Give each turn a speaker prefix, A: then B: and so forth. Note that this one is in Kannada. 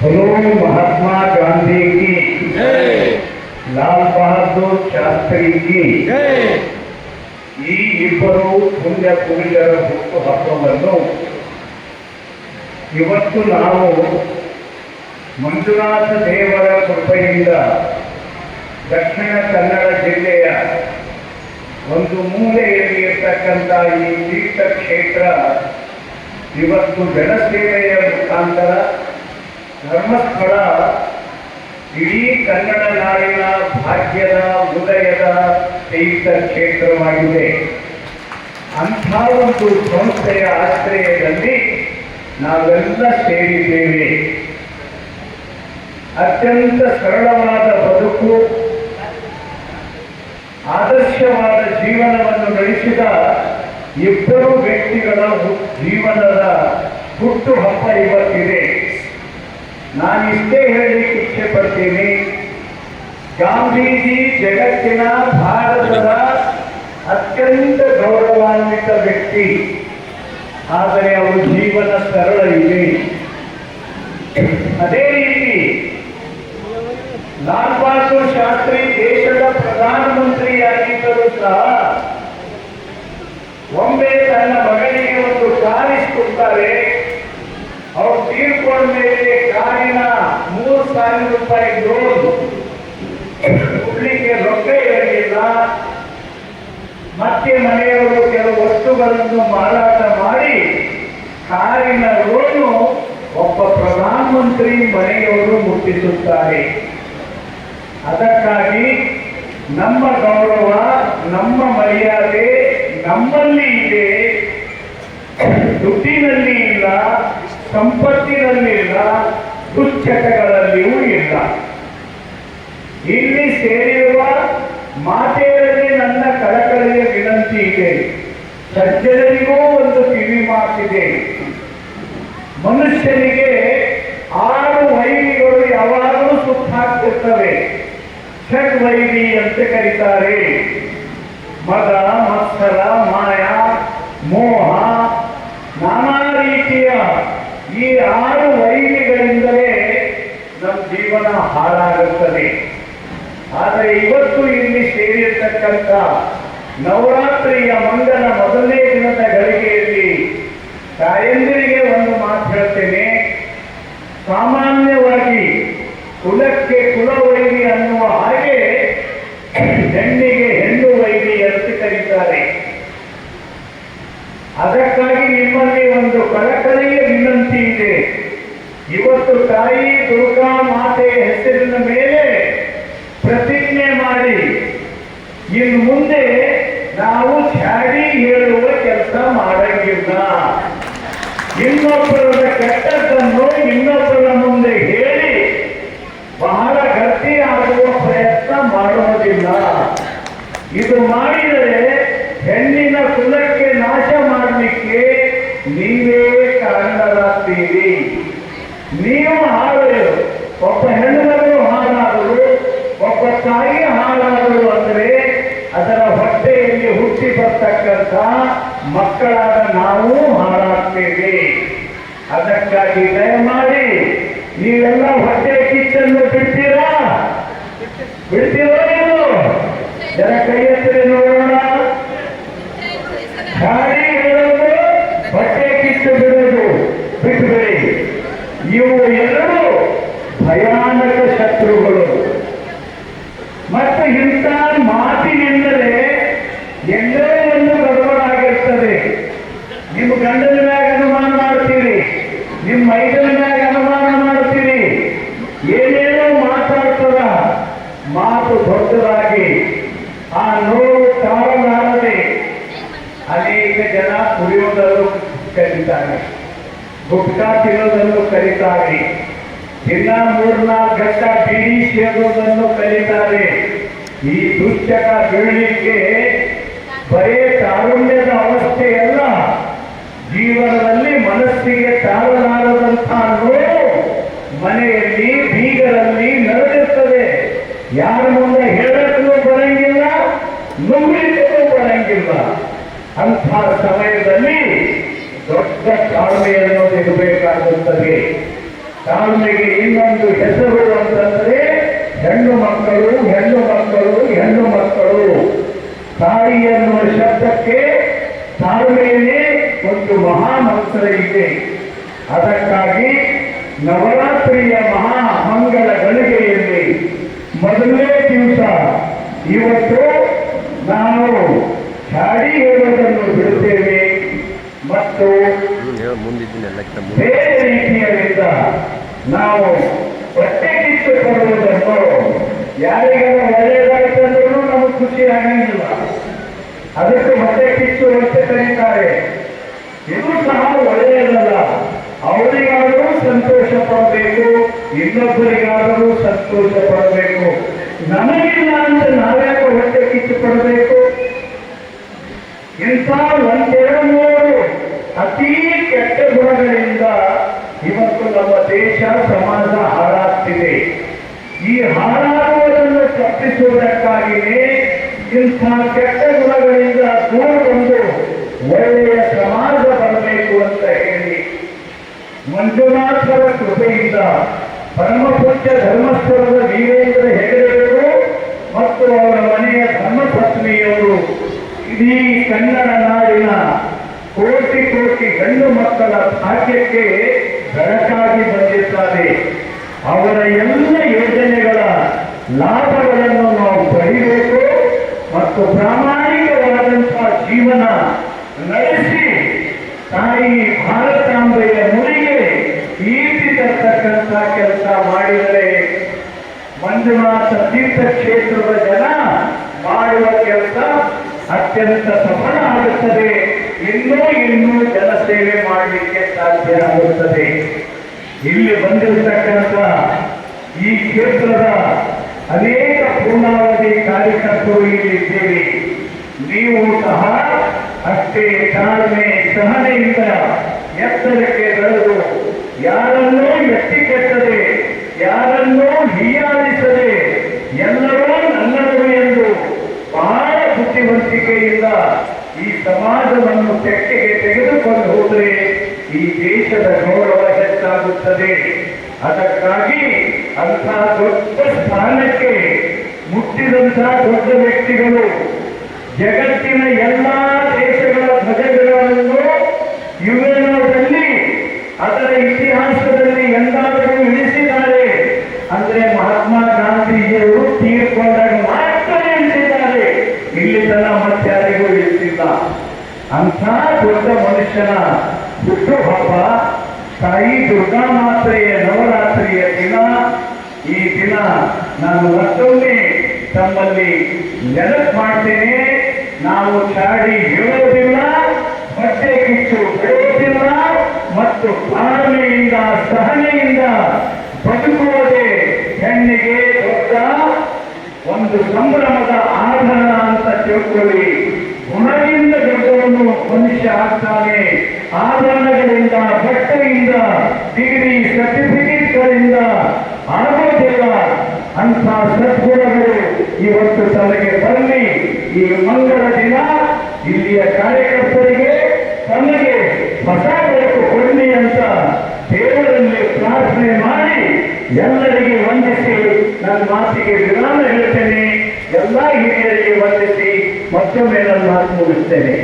A: बोलो महात्मा गांधी की ಲಾಲ್ ಬಹದ್ದೂರ್ ಶಾಸ್ತ್ರಿ ಕಿ ಈ ಇಬ್ಬರು ಪುಣ್ಯ ಪುರುಷರ ಹುಟ್ಟು ಹಬ್ಬವನ್ನು ಇವತ್ತು ನಾವು ಮಂಜುನಾಥ ದೇವರ ಕೃಪೆಯಿಂದ ದಕ್ಷಿಣ ಕನ್ನಡ ಜಿಲ್ಲೆಯ ಒಂದು ಮೂಲೆಯಲ್ಲಿ ಇರ್ತಕ್ಕಂಥ ಈ ತೀರ್ಥ ಕ್ಷೇತ್ರ ಇವತ್ತು ಜನಸೇವೆಯ ಮುಖಾಂತರ ಧರ್ಮಸ್ಥಳ ಇಡೀ ಕನ್ನಡ ನಾಡಿನ ಭಾಗ್ಯದ ಉದಯದ ತೀರ್ಥ ಕ್ಷೇತ್ರವಾಗಿದೆ. ಅಂಥ ಒಂದು ಸಂಸ್ಥೆಯ ಆಶ್ರಯದಲ್ಲಿ ನಾವೆಲ್ಲ ಸೇರಿದ್ದೇವೆ. ಅತ್ಯಂತ ಸರಳವಾದ ಬದುಕು, ಆದರ್ಶವಾದ ಜೀವನವನ್ನು ನಡೆಸಿದ ಇಬ್ಬರು ವ್ಯಕ್ತಿಗಳ ಜೀವನದ ಹುಟ್ಟು ಹಬ್ಬ ಇವತ್ತಿದೆ. ನಾನು ಇಷ್ಟೇ ಹೇಳಲಿಕ್ಕೆ ಇಚ್ಛೆ ಪಡ್ತೀನಿ ಗಾಂಧೀಜಿ ಜಗತ್ತಿನ ಭಾರತದ ಅತ್ಯಂತ ಗೌರವಾನ್ವಿತ ವ್ಯಕ್ತಿ. ಆದರೆ ಅವರ ಜೀವನ ಸರಳ ಇದೆ. ಅದೇ ರೀತಿ ಲಾಲ್ ಬಹದ್ದೂರ್ ಶಾಸ್ತ್ರಿ ದೇಶದ ಪ್ರಧಾನಮಂತ್ರಿಯಾಗಿದ್ದರೂ ಸಹ ಒಮ್ಮೆ ತನ್ನ ಮಗನಿಗೆ ಒಂದು ಕಾರ್ ಇಸ್ಕೊಡ್ತಾರೆ ಅವ್ರು ತೀರ್ಕೊಂಡ ಮೇಲೆ ಕಾರಿನ ಮೂರು ಸಾವಿರ ರೂಪಾಯಿ ಲೋನ್ ಕೊಡ್ಲಿಕ್ಕೆ ರೊಕ್ಕ ಇರಲಿಲ್ಲ. ಮತ್ತೆ ಮನೆಯವರು ಕೆಲವು ವಸ್ತುಗಳನ್ನು ಮಾರಾಟ ಮಾಡಿ ಕಾರಿನ ಲೋನು ಒಬ್ಬ ಪ್ರಧಾನಮಂತ್ರಿ ಮನೆಯವರು ಮುಟ್ಟಿಸುತ್ತಾರೆ. ಅದಕ್ಕಾಗಿ ನಮ್ಮ ಗೌರವ, ನಮ್ಮ ಮರ್ಯಾದೆ ನಮ್ಮಲ್ಲಿ ಇದೆ. ದುಡ್ಡಿನಲ್ಲಿ ಸಂಪತ್ತಿನಲ್ಲಿಲ್ಲ, ದುಶ್ಚಟಗಳಲ್ಲಿಯೂ ಇಲ್ಲ. ಇಲ್ಲಿ ಸೇರಿರುವ ಮಾತೆಯಲ್ಲಿ ನನ್ನ ಕಳಕಳಿಯ ವಿನಂತಿ ಇದೆ. ಸಜ್ಜನರಿಗೂ ಒಂದು ಕಿವಿ ಮಾತಿದೆ. ಮನುಷ್ಯನಿಗೆ ಆರು ವೈರಿಗಳು ಯಾವಾಗಲೂ ಸುತ್ತಾಗ್ತಿರ್ತವೆ. ಷಡ್ ವೈರಿ ಅಂತ ಕರೀತಾರೆ. ಮದ ಮತ್ಸರ, ಮಾಯ, ಮೋಹ, ನಾನಾ ರೀತಿಯ ಈ ಆರು ವೈರಿಗಳಿಂದಲೇ ನಮ್ಮ ಜೀವನ ಹಾಳಾಗುತ್ತದೆ. ಆದರೆ ಇವತ್ತು ಇಲ್ಲಿ ಸೇರಿರ್ತಕ್ಕಂಥ ನವರಾತ್ರಿಯ ಮಂಗನ ಮೊದಲನೇ ದಿನದ ಗಳಿಗೆಯಲ್ಲಿ ತಾಯಂದಿರಿಗೆ ಒಂದು ಮಾತು ಹೇಳ್ತೇನೆ. ಸಾಮಾನ್ಯವಾಗಿ ಕುಲಕ್ಕೆ ಕುಲವೈರಿ ಅನ್ನುವ ಹಾಗೆ ಹೆಣ್ಣು ವೈರಿ ಅಂತ ಕರೀತಾರೆ ಅದಕ್ಕಾಗಿ ನಿಮ್ಮಲ್ಲಿ ಒಂದು ಕಳಕಳಿಯ ವಿನಂತಿ ಇದೆ ಇವತ್ತು ತಾಯಿ ದುರ್ಗಾ ಮಾತೆಯ ಹೆಸರಿನ ಮೇಲೆ ಪ್ರತಿಜ್ಞೆ ಮಾಡಿ ಇನ್ನು ಮುಂದೆ ನಾವು ಚಾಡಿ ಹೇಳುವ ಕೆಲಸ ಮಾಡಂಗಿಲ್ಲ. ಇನ್ನೊಬ್ಬರ ಕೆಟ್ಟದ್ದನ್ನು ಇನ್ನೊಬ್ಬರ ಮುಂದೆ ಹೇಳಿ ಬಹಳ ಗಟ್ಟಿ ಆಗುವ ಪ್ರಯತ್ನ ಮಾಡುವುದಿಲ್ಲ. ಇದು ಮಾಡಿದರೆ ಹೆಣ್ಣಿನ ಕುಲಕ್ಕೆ ನಾಶ ಮಾಡಲಿಕ್ಕೆ ನೀವೇ ಕಾರಣರಾಗ್ತೀರಿ. ನೀವು ಹಾಳು, ಒಬ್ಬ ಬರ್ತಕ್ಕಂಥ ಮಕ್ಕಳಾದ ನಾವು ಹಾಳಾಗ್ತೇವೆ. ಅದಕ್ಕಾಗಿ ದಯಮಾಡಿ ನೀವೆಲ್ಲ ಹೊಟ್ಟೆ ಕಿಚ್ಚನ್ನು ಬಿಡ್ತೀರಾ? ಬಿಡ್ತೀರೋ ನೀವು? ಜನ ಕೈ ಎತ್ತರೆ ನೋಡೋಣ ಗಾಡಿ ಹೇಳೋದು ಹೊಟ್ಟೆ ಕಿತ್ತು ಬಿಡೋದು ಬಿಟ್ಟುಬಿಡಿ ಇವು ಎರಡು ಭಯಾನಕ ಶತ್ರುಗಳು ಮತ್ತು ಇಂಥ ಮಾತಿನಿಂದಲೇ ಎಲ್ಲೋ ಒಂದು ಗಡಬಡಾಗಿರ್ತದೆ ನಿಮ್ಮ ಗಂಡನ ಮ್ಯಾಗ ಅನುಮಾನ ಮಾಡ್ತೀರಿ ನಿಮ್ಮ ಮೈದನ ಮ್ಯಾಗ ಅನುಮಾನ ಮಾಡ್ತೀರಿ ಏನೇನೋ ಮಾತಾಡ್ತದ, ಮಾತು ದೊಡ್ಡದಾಗಿ. ಆ ನೋವು ತಾಳಲಾರದೆ ಅನೇಕ ಜನ ಕುಡಿಯೋದಲ್ಲೂ ಕರೀತಾರೆ. ಗುಟ್ಕಾ ತಿನ್ನೋದನ್ನು ಕರೀತಾರೆ. ದಿನ ಮೂರ್ನಾಲ್ಕು ಗಂಟ ಬಿಡಿ ಸೇರೋದನ್ನು ಕರೀತಾರೆ. ಈ ದುಶ್ಚಕ ಬೀಳಲಿಕ್ಕೆ ಬರೇ ತಾರುಣ್ಯದ ಅವಸ್ಥೆಯಲ್ಲ ಜೀವನದಲ್ಲಿ ಮನೆಯಲ್ಲಿ, ಬೀಗರಲ್ಲಿ ನಡೆದಿರ್ತದೆ ಯಾರ ಮುಂದೆ ಹೇಳಕ್ಕೂ ಬರಂಗಿಲ್ಲ, ನುಂಗ್ಲಿಕ್ಕೂ ಬರಂಗಿಲ್ಲ. ಅಂಥ ಸಮಯದಲ್ಲಿ ದೊಡ್ಡ ತಾಳ್ಮೆಯನ್ನು ಇರಬೇಕಾಗುತ್ತದೆ ತಾಳ್ಮೆಗೆ ಇನ್ನೊಂದು ಹೆಸರು ಅಂತಂದ್ರೆ ಹೆಣ್ಣು ಮಕ್ಕಳು ಹೆಣ್ಣು ಮಕ್ಕಳು ಹೆಣ್ಣು ಮಕ್ಕಳು. ತಾಯಿ ಎನ್ನುವ ಶಬ್ದಕ್ಕೆ ತಾಳ್ಮೆಯೇ ಒಂದು ಮಹಾಮಂತ್ರ ಇದೆ. ಅದಕ್ಕಾಗಿ ನವರಾತ್ರಿಯ ಮಹಾ ಮಂಗಳ ಗಳಿಗೆಯಲ್ಲಿ ಮೊದಲನೇ ದಿವಸ ಇವತ್ತು ನಾವು ಶಾಡಿ ಹೇಳುವುದನ್ನು ಬಿಡುತ್ತೇವೆ ಮತ್ತು ಬೇರೆ ರೀತಿಯಲ್ಲಿದ್ದ ನಾವು ಹೊಟ್ಟೆ ಕಿತ್ತು ಕೊಡುವುದನ್ನು ಯಾರಿಗೆಲ್ಲ ಒಳ್ಳೆಯದಾಯ್ತಂದ್ರೂ ನಮಗೆ ಖುಷಿ ಆಗಂಗಿಲ್ಲ ಅದಕ್ಕೆ ಹೊಟ್ಟೆ ಕಿಚ್ಚು ಅಂತ ಕರೀತಾರೆ. ಇದು ಸಹ ಒಳ್ಳೆಯದಲ್ಲ. ಅವರಿಗಾದರೂ ಸಂತೋಷ ಪಡಬೇಕು, ಇನ್ನೊಬ್ಬರಿಗಾದರೂ ಸಂತೋಷ ಪಡಬೇಕು. ನಮಗಿಲ್ಲ ಅಂತ ನಾವ್ಯಾಕೆ ಹೊಟ್ಟೆ ಕಿಚ್ಚು ಪಡಬೇಕು? ಇಂಥ ಒಂದೆರಡು ಮೂರು ಅತೀ ಕೆಟ್ಟ ಗುಣಗಳಿಂದ ಇವತ್ತು ನಮ್ಮ ದೇಶ, ಸಮಾಜ ಹಾಳಾಗ್ತಿದೆ. ಈ ಹಾಳಾಗುವುದನ್ನು ತಪ್ಪಿಸುವುದಕ್ಕಾಗಿಯೇ ಇಂಥ ಕೆಟ್ಟ ಗುಣಗಳಿಂದ ದೂರ ಬಂದು ಒಳ್ಳೆಯ ಸಮಾಜ ಬರಬೇಕು ಅಂತ ಹೇಳಿ ಮಂಜುನಾಥರ ಕೃಪೆಯಿಂದ ಪರಮಪೂಜ್ಯ ಧರ್ಮಸ್ಥಳದ ವೀರೇಂದ್ರ ಹೆಗಡೆಯವರು ಮತ್ತು ಅವರ ಮನೆಯ ಧರ್ಮಪತ್ನಿಯವರು ಇಡೀ ಕನ್ನಡ ನಾಡಿನ ಕೋಟಿ ಕೋಟಿ ಗಂಡು ಮಕ್ಕಳ ಭಾಗ್ಯಕ್ಕೆ ಬೆಳಕಾಗಿ ಬಂದಿದ್ದಾರೆ. ಅವರ ಎಲ್ಲ ಯೋಜನೆಗಳ ಲಾಭಗಳನ್ನು ನಾವು ಪಡೆಯಬೇಕು ಮತ್ತು ಪ್ರಾಮಾಣಿಕವಾದಂತಹ ಜೀವನ ನಡೆಸಿ ತಾಯಿ ಭಾರತಾಂಬೆಯ ಮುಡಿಗೆ ಕೀರ್ತಿ ತರ್ತಕ್ಕಂಥ ಕೆಲಸ ಮಾಡಿದರೆ ಮಂಜುನಾಥ ತೀರ್ಥಕ್ಷೇತ್ರದ ಜನ ಮಾಡುವ ಕೆಲಸ ಅತ್ಯಂತ ಸಫಲ ಆಗುತ್ತದೆ. ಇನ್ನೂ ಇನ್ನೂ ಜನಸೇವೆ ಮಾಡಲಿಕ್ಕೆ ಸಾಧ್ಯ ಆಗುತ್ತದೆ. ಇಲ್ಲಿ ಬಂದಿರತಕ್ಕಂಥ ಈ ಕ್ಷೇತ್ರದ ಅನೇಕ ಪೂರ್ಣಾವಧಿ ಕಾರ್ಯಕರ್ತರು ಇಲ್ಲಿದ್ದೇವೆ ನೀವು ಸಹ ಅಷ್ಟೇ ತಾಳ್ಮೆ, ಸಹನೆಯಿಂದ ಎತ್ತರಕ್ಕೆ ಬೆಳೆದು, ಯಾರನ್ನೂ ಎತ್ತಿ ಕೆಟ್ಟದೆ, ಯಾರನ್ನೂ ಹೀಯಾಳಿಸದೆ ಎಲ್ಲರೂ ನನ್ನವರು ಎಂದು ಬಹಳ ಬುದ್ಧಿವಂತಿಕೆಯಿಂದ ಈ ಸಮಾಜವನ್ನು ತೆಕ್ಕೆಗೆ ತೆಗೆದುಕೊಂಡು ಹೋದರೆ ಈ ದೇಶದ ಗೌರವ ಹೆಚ್ಚಾಗುತ್ತದೆ. ಅದಕ್ಕಾಗಿ ಅಂತಹ ದೊಡ್ಡ ಸ್ಥಾನಕ್ಕೆ ಮುಟ್ಟಿದಂತಹ ದೊಡ್ಡ ವ್ಯಕ್ತಿಗಳು ಜಗತ್ತಿನ ಎಲ್ಲಾ ಅಂಥ ದೊಡ್ಡ ಮನುಷ್ಯನ ಹುಟ್ಟುಹಬ್ಬ ತಾಯಿ ದುರ್ಗಾ ಮಾತ್ರೆಯ ನವರಾತ್ರಿಯ ದಿನ, ಈ ದಿನ ನಾನು ಮತ್ತೊಮ್ಮೆ ತಮ್ಮಲ್ಲಿ ನೆನಪು ಮಾಡ್ತೇನೆ. ನಾವು ಚಾಡಿ ಹೇಳೋದಿಲ್ಲ ಬಟ್ಟೆ ಕಿಚ್ಚು ಬಿಡುವುದಿಲ್ಲ ಮತ್ತು ತಾಳ್ಮೆಯಿಂದ ಸಹನೆಯಿಂದ ಬದುಕುವುದೇ ಹೆಣ್ಣಿಗೆ ದೊಡ್ಡ ಒಂದು ಸಂಭ್ರಮದ ಆಧಾರ ಅಂತ ತಿಳ್ಕೊಳ್ಳಿ. ಗುಣದಿಂದ ಮನುಷ್ಯ ಆಗ್ತಾನೆ. ಆಭರಣಗಳಿಂದ, ಬಟ್ಟೆಯಿಂದ, ಡಿಗ್ರಿ ಸರ್ಟಿಫಿಕೇಟ್ಗಳಿಂದ ಆಗೋದಿಲ್ಲ ಅಂತ ಸದ್ಗುಣಗಳು ಇವತ್ತು ತಲೆಗೆ ಬರಲಿ. ಈ ಮಂಗಳ ದಿನ ಇಲ್ಲಿಯ ಕಾರ್ಯಕರ್ತರಿಗೆ ತಮಗೆ ಹೊಸ ಬೆಳಕು ಕೊಡಲಿ ಅಂತ ದೇವರಲ್ಲಿ ಪ್ರಾರ್ಥನೆ ಮಾಡಿ ಎಲ್ಲರಿಗೆ ವಂದಿಸಿ ನನ್ನ ಮಾತಿಗೆ ವಿರಾಮ ಹೇಳ್ತೇನೆ. ಎಲ್ಲ ಹಿರಿಯರಿಗೆ ವಂದಿಸಿ ಮತ್ತೊಮ್ಮೆ ನನ್ನ ಮಾತು ಮುಗಿಸ್ತೇನೆ.